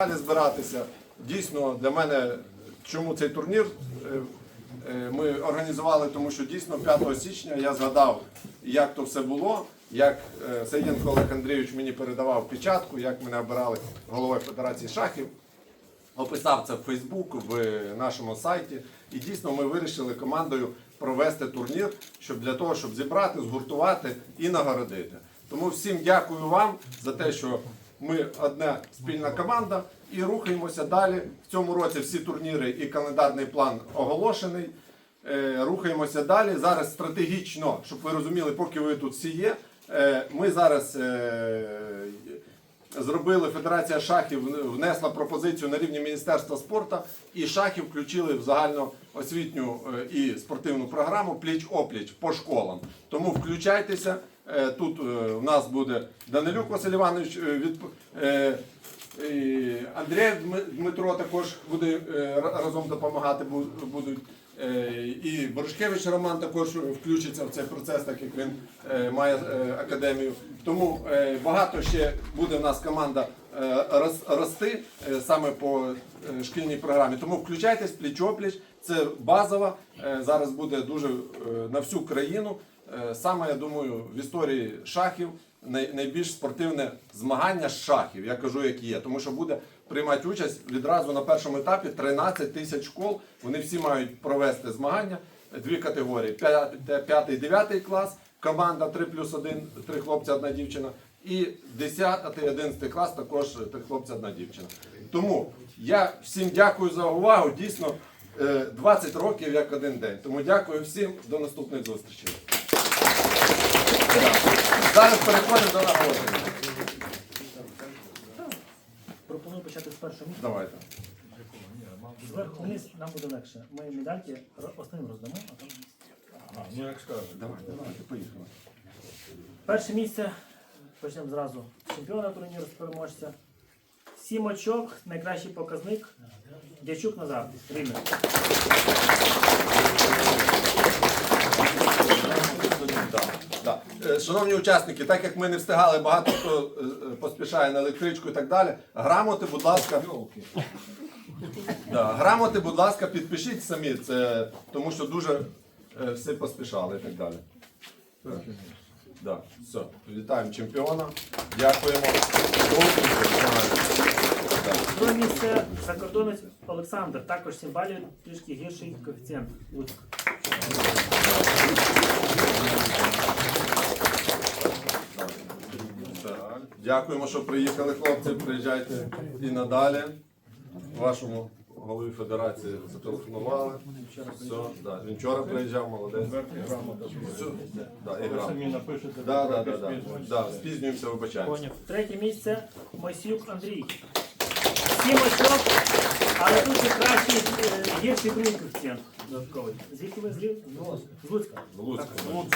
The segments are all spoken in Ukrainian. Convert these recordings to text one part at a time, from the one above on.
Далі збиратися. Дійсно, для мене чому цей турнір е, е, ми організували, тому що дійсно 5 січня я згадав, як то все було, як е, Саєнко Олег Андрійович мені передавав печатку, як мене обирали головою Федерації шахів. Описав це в Фейсбук, в нашому сайті. І дійсно ми вирішили командою провести турнір, щоб для того, щоб зібрати, згуртувати і нагородити. Тому всім дякую вам за те, що ми одна спільна команда і рухаємося далі. В цьому році всі турніри і календарний план оголошений. Е, Рухаємося далі. Зараз стратегічно, щоб ви розуміли, поки ви тут всі є. е, Ми зараз е, зробили Федерація шахів, внесла пропозицію на рівні Міністерства спорту, і шахи включили в загальноосвітню і спортивну програму пліч-опліч по школам. Тому включайтеся. Е, Тут е, у нас буде Данилюк Василь Іванович е, Андрій Дмитро також буде разом допомагати будуть. І Боришкевич Роман також включиться в цей процес, так як він має академію. Тому багато ще буде в нас команда рос- рости саме по шкільній програмі. Тому включайтесь пліч-опліч. Це базова. Зараз буде дуже на всю країну. Е, Саме я думаю, в історії шахів найбільш спортивне змагання з шахів. Я кажу, як є, тому що буде приймати участь відразу на першому етапі 13 тисяч школ. Вони всі мають провести змагання. Дві категорії: 5, 9 клас, команда 3 плюс 1, 3 хлопці, одна дівчина. І 10, 11 клас також 3 хлопці, одна дівчина. Тому я всім дякую за увагу. Дійсно, е, 20 років як один день. Тому дякую всім, до наступних зустрічей. Зараз переходимо до нагородження. Пропоную почати з першого місця. Давайте. Зверху вниз нам буде легше. Ми медальки останнім роздамо, а там Ну, як скажеш. Давайте, давайте, поїхали. перше місце. Почнемо зразу. з Чемпіона турніру з переможця. Сім очок, найкращий показник. Дячук Назар. Рівне. Да, да. Е, Шановні учасники, так як ми не встигали, багато хто е, е, поспішає на електричку і так далі. Грамоти, будь ласка. Да, грамоти, будь ласка, підпишіть самі, це, тому що дуже всі поспішали і так далі. Так. Да, все, вітаємо чемпіона. Дякуємо. Друге місце закордонець Олександр. Також 7 балів, трішки гірший коефіцієнт. Луцьк. Так. Дякуємо, що приїхали, хлопці. Приїжджайте і надалі. Вашому голові федерації зателефонували. Все, да. Він вчора приїжджав, молодець. Все, да, і грав. Самі напишете. Да, да, да, да. Да, спізнюємося, вибачаємося. Третє місце Мойсюк Андрій. Сім очок, але тут ще кращий е, гірший другий коефіцієнт додатковий. Звідки ви злів? З Луцька. В Луцьку.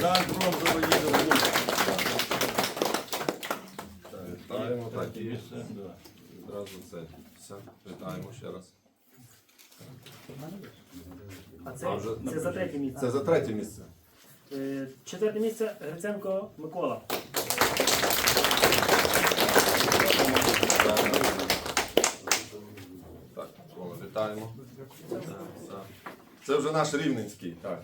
Да, бронзово їде в Луцьк. Вітаємо, так, і одразу це. Все, вітаємо ще раз. А А це, вже це за третє місце. Це за третє місце. Е, Четверте місце Гриценко Микола. Так, Микола, вітаємо. Все. Це вже наш рівненський. Так,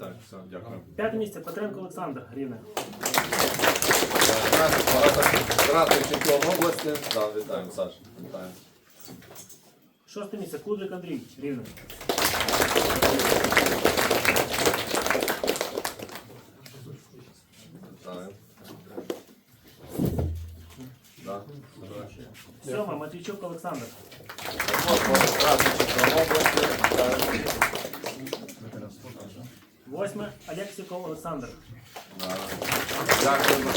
так, все, дякую. П'яте місце Петренко Олександр Рівне. Наш багатократний чемпіон області. Да, вітаємо, Саш. Вітаємо. Шосте місце Кудрик Андрій Рівне. Вітаємо. Да. Сьома Матвійчук Олександр. Також багатократний чемпіон області. Вітаємо. Восьме Алексіков Олександр. Да. Дякуємо,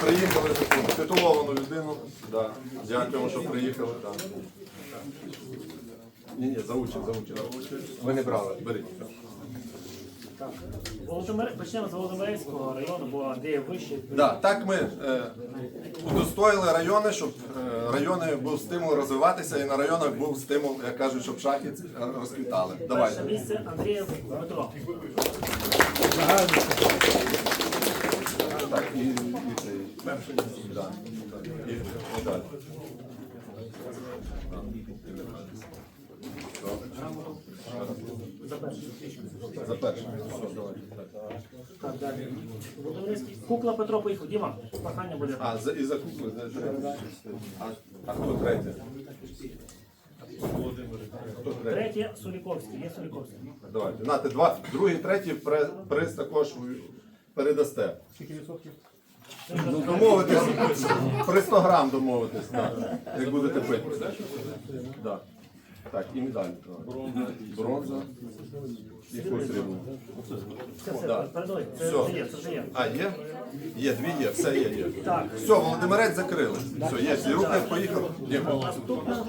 приїхали таку титуловану людину. Да. Дякуємо, що приїхали. Да. Ні, ні, заучив, заучив. Ви не брали, беріть. Так. Володимир, почнемо з Володимирського району, бо Андрій вище. Да, так ми е, удостоїли райони, щоб е, райони був стимул розвиватися, і на районах був стимул, як кажуть, щоб шахи е, розквітали. Перше Давайте. місце Андрієв Дмитро. Так, і. Все. За перше. Так. Далі. Кукла Петро поїхав. Діма, прохання буде. А, за, і за куклу. А, а хто третє? Третє? Суліковський. Є Суліковський. Давайте. Нате, два. Другий, третій при- приз також ви передасте. Ну, домовитись. При 100 грам домовитись, так. Як будете пити. Да. Так, і медаль. Бронза. Бронза. І срібло. Все, все, Да. передали. Це Все. вже є, це вже є. А, є? Є, дві є, все є, є. Так. Все, Володимирець закрили. Все, є, всі руки поїхали. Наступна.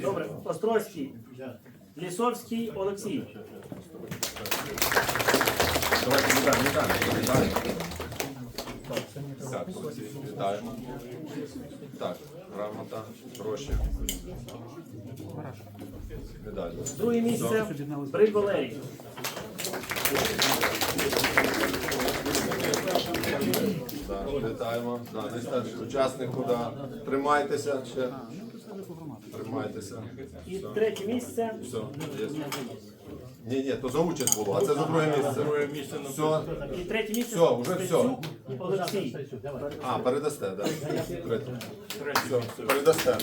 Добре, Острозький. Лісовський Олексій. Давайте медаль, медаль, медаль. Так, Олексій, вітаємо. Так, грамота, гроші. Медаль. Друге місце Брик Валерій. Да, вітаємо. Да, найстарший учасник, да. Тримайтеся ще. Тримайтеся. І третє місце Все, є. Ні, ні, то за участь було, а це за друге місце. Друге місце на Все. і третє місце Все, вже все. Олексій. А, передасте, так. Да. Все, передасте.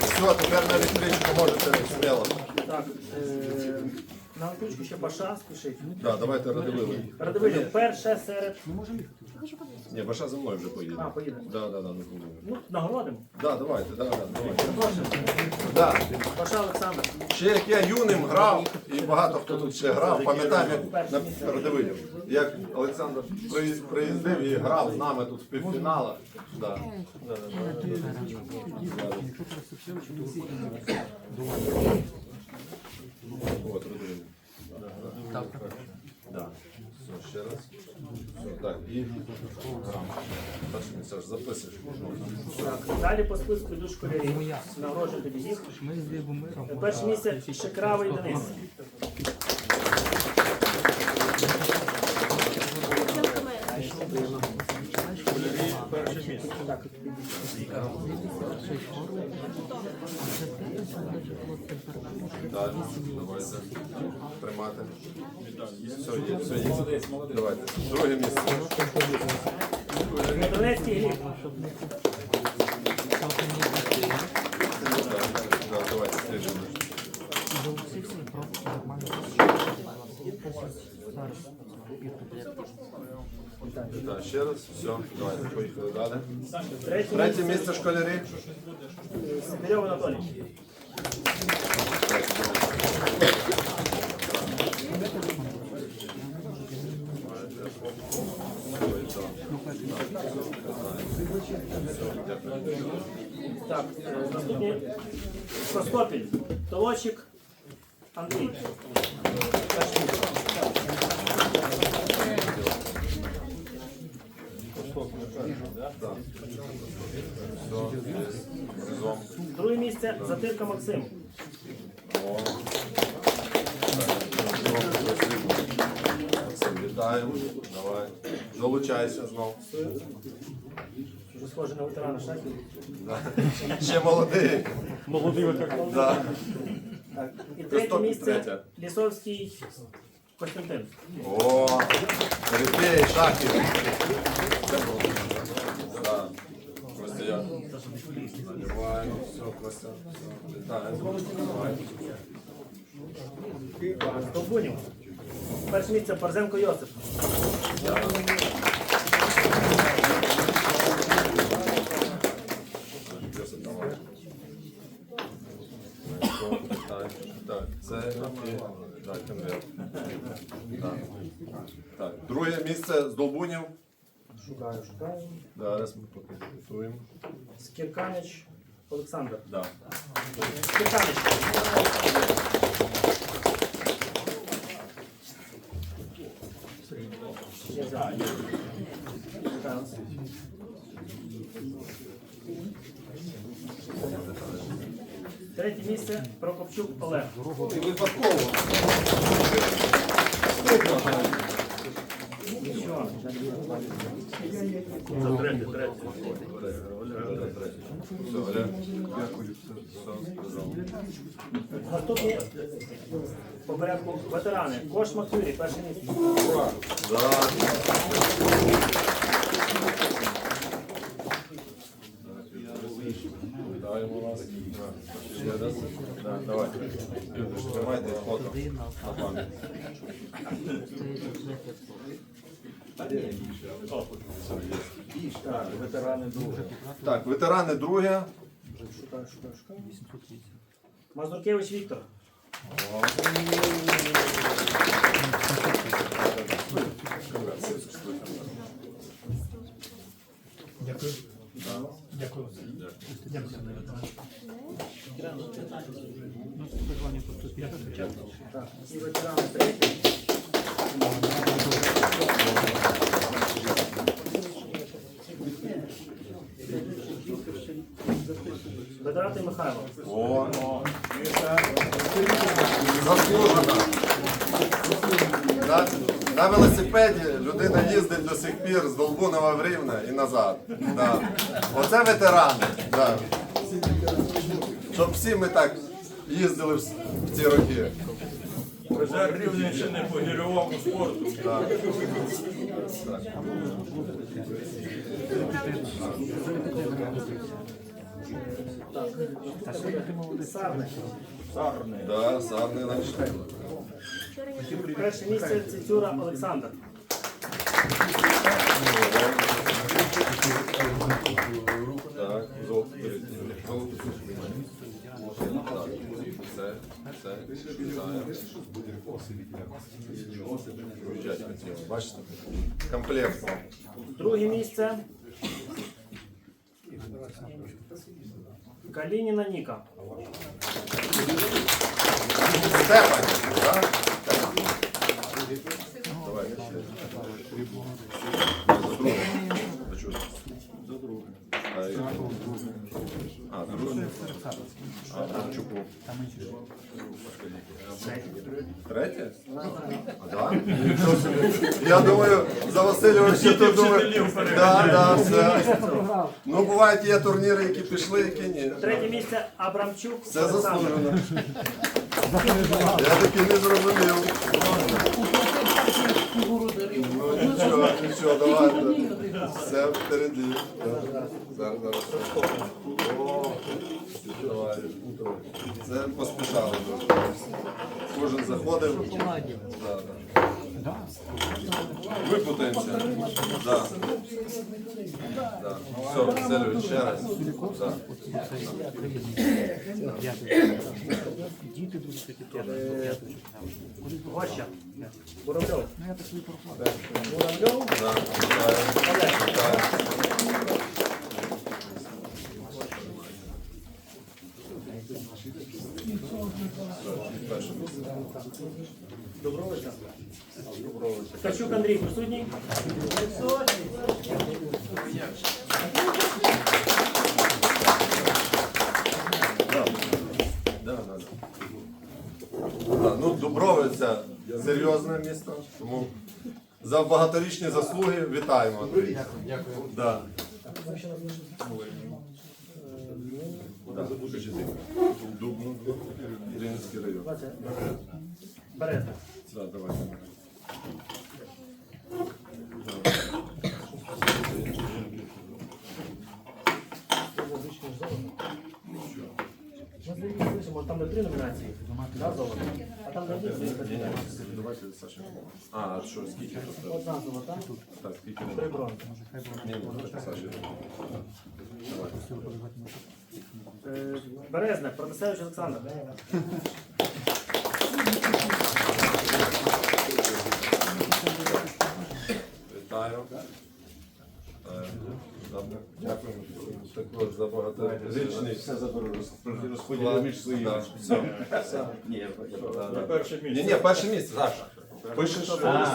Все, тепер на електричку можете сміло. Так, е, на ключку ще Паша спішить. Да, давайте Радивили. Радивилів перше серед. Ні, Баша за мною вже поїде. А, поїде. Да, да, да, не буду. Ну, нагородимо. Да, давайте, да, да, давайте. Да. Паша Олександр. Ще як я юним грав, і багато хто тут ще грав, пам'ятаю, як на Радивилів, як Олександр при- приїздив і грав з нами тут в півфіналах. Да. Да, да, да. От, Радивилів. Да, да. Да. Все, ще раз. Все, так, і. Саш, записуєш. Так, далі по списку йдуть школярі. Нагороджувати бігів. Перше місце Шекравий Денис. школярі. Перше місце. Давайте. Друге місце. Давайте. Так, ще раз. Все, давайте, поїхали далі. Третє Третє місце місце школярі. Сидорьов Анатолій. Так, е, наступні Костопіль. Толочик Андрій. Друге місце Затирка Максим. Вітаємо. Давай. Долучайся знов. Ви схожі на ветерана шахів. Ще молодий. Молодий ветеран. І третє місце. Лісовський Костянтин. О, Перепей, шахів. Костя, я наливаю, все, Костя. Вітаємо. Довбунів. Перше місце Йосип. Йосип, давай. Так, так, це і так, конверт. Так. Друге місце з Долбунів. Шукаю, шукаю. Зараз ми поки готуємо. Скірканич Олександр. Да. Скірканич. Третє місце Прокопчук Олег. І випадково. Це третє, третє. Все, Олег. Дякую. Наступні по порядку ветерани. Кош Максюрій, перше місце вас. Ще раз. Да, Давайте. Тримайте фото. Так, ветерани друге. Так, ветерани друге. Мазуркевич Віктор. Так, ветерани третє. Ветерати Михайло. О, заслужена. На, на велосипеді людина їздить до сих пір з Долбунова в Рівне і назад. Да. Оце ветерани. Да. Щоб всі ми так їздили в, ці роки. Призер Рівненщини по гірьовому спорту. Так. Сарне. Сарний. Да, сарний наш. Перше місце Цицюра Олександр. Так, золото. Золото. Так, все, все, вітаю. Приїжджайте на цьому. Бачите? Комплектно. Друге місце. Калініна Ніка. Степан, А, друге. А, Кравчуку. Третє? Я думаю, за Васильовича тут думаю. Да, да, все. Ну, бувають, є турніри, які пішли, які ні. Третє місце Абрамчук Все заслужено. Я таки не зрозумів. Ну нічого, нічого, давайте. Все впереді. Зараз, зараз. О, давай. Це поспішали дуже. Кожен заходив. Да, да. Випутаємося. Да. Да. Все, Васильович, ще раз. Да. Гоща. Буравльов. Буравльов. Да. Вітаю. Олег. Вітаю. Перше Ткачук Андрій присутній? Да, ну, Дубровиця серйозне місто, тому за багаторічні заслуги вітаємо. Андрій. Дякую. Да. Дубно, Рівненський район. Може там не три номінації? Да, золото. А там не Саша. А, що, скільки тут? Одна золота, Так, скільки? три бронзи. Ні, ні, Саша. Давай. Е, Березна, Протасевич Олександр. Вітаю. Вітаю. Добре. Дякую. Також за багаторічний. Все заберу. Розподілю між своїми. Ні, перше місце. ні, перше місце, Саша. Пишеш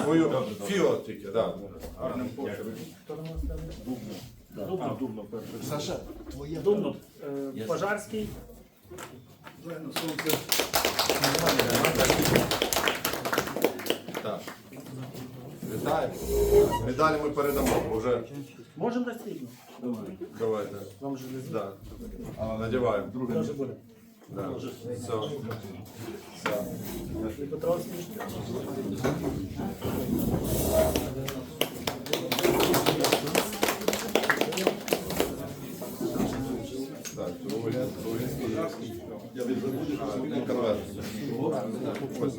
свою фіо тільки, так. Гарним почерком. Дубно, дубно перше. Дубнов, е, Пожарський. Так. Вітаю. Медалі ми передамо. Вже Можемо дати срібну? давайте. Вам же не звіт. Да. Надіваємо. Друге. Тоже буде. Да. Все. Все. Петровський. Так, другий, другий. Я від А, конверт. Ось.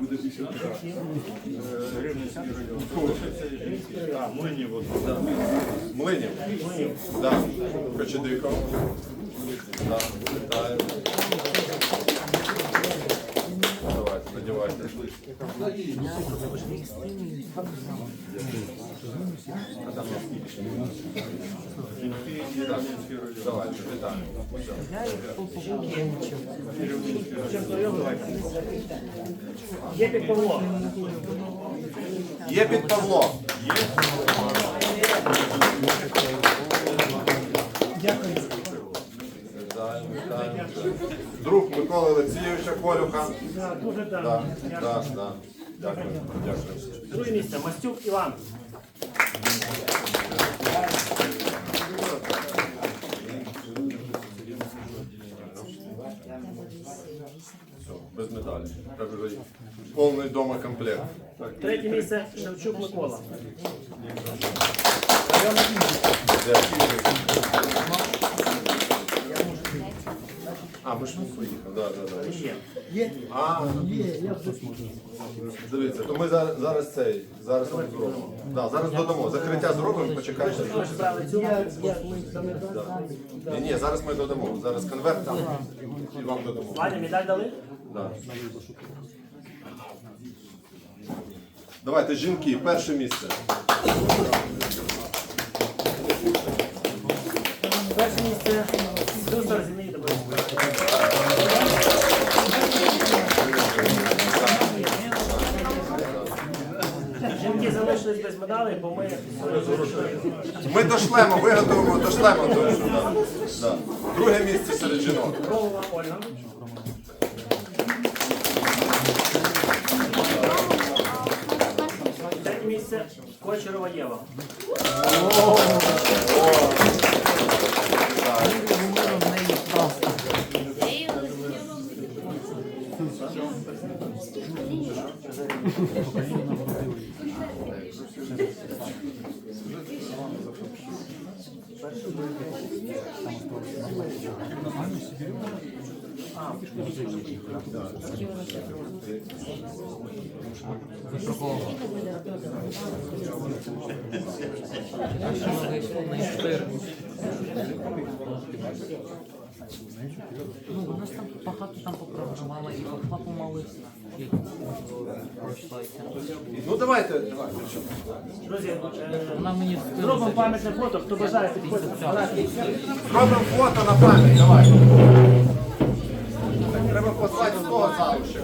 Буде більше. А, млині от. Млинів. Млинів. Да. Кочедиков. Да. Вітаю. Давайте, надівайте. А там у нас скільки ще? Так, Давайте, вітаю. Є під Павло. Є під Павло. Вітаю, Миколи Олексійовича Колюха. Да, Дуже Да, да. да, да. Дякую, дякую. Друге місце. Мастюк Іван. Все, без медалі. Треба вже повний дома комплект. Третє місце Шевчук Микола. Дякую. А, ми ж не да. Є. А, дивіться, то ми зараз, зараз цей, зараз ми зробимо. Да, зараз додамо. Закриття зробимо, почекайте. Цю. Ні, ні, зараз ми додамо. Зараз конверт там і вам додамо. Ваня, медаль дали? Да. Давайте, жінки, перше місце. Перше місце. Люстер Зінаїда Борисівна. Залишились без медалей, бо ми Ми дошлемо, виготовимо, дошлемо точно. Да. Да. Друге місце серед жінок. Ольга. Третє місце Кочерова Єва. Витрокового. А що вийшло на 4? Ну, у нас там багато там попрограмувала і помолилася. Пройшлася. Ну давайте, давайте. Друзі, е, Вона мені зробимо пам'ятне фото, хто бажає підходити. Зробимо фото на пам'ять, давай. Треба послати з того залу ще.